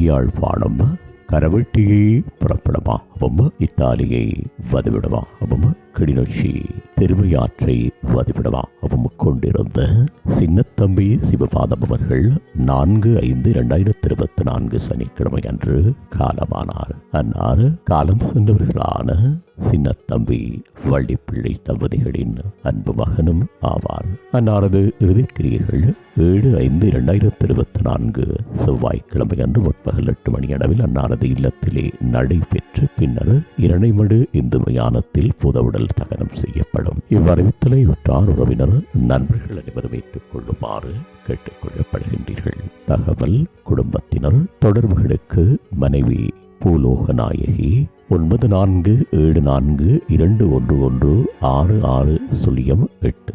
யாழ்ப்பாணம் கரவெட்டியை புறப்படமாகவும் இத்தாலியை வதிவிடமாகவும் கிளிநொச்சி திருவையாற்றை வதிவிடமாகவும் கொண்டிருந்த சின்னத்தம்பி சிவபாதம் அவர்கள் நான்கு ஐந்து இரண்டாயிரத்தி இருபத்தி நான்கு சனிக்கிழமை அன்று காலமானார். அன்னார் காலம் சென்றவர்களான சின்னத்தம்பி வள்ளிப்பிள்ளை தம்பதிகளின் அன்பு மகனும் ஆவார். அன்னாரது இறுதிக்கிரியர்கள் ஏழு ஐந்து இரண்டாயிரத்தி இருபத்தி நான்கு செவ்வாய்க்கிழமை அன்று முற்பகல் எட்டு மணி அளவில் அன்னாரது இல்லத்திலே நடைபெற்று பின்னர் இரணைமடு இந்து மயானத்தில் புதவுடல் தகனம் செய்யப்படும். இவ்வறிவித்தலை உற்றார் உறவினர் நண்பர்கள் அனைவரும் ஏற்றுக்கொள்ளுமாறு கேட்டுக்கொள்ளப்படுகின்றீர்கள். தகவல் குடும்பத்தினர் தொடர்புகளுக்கு மனைவி பூலோக நாயகி ஒன்பது நான்கு ஏழு நான்கு இரண்டு ஒன்று ஒன்று ஆறு ஆறு சுழியம் எட்டு.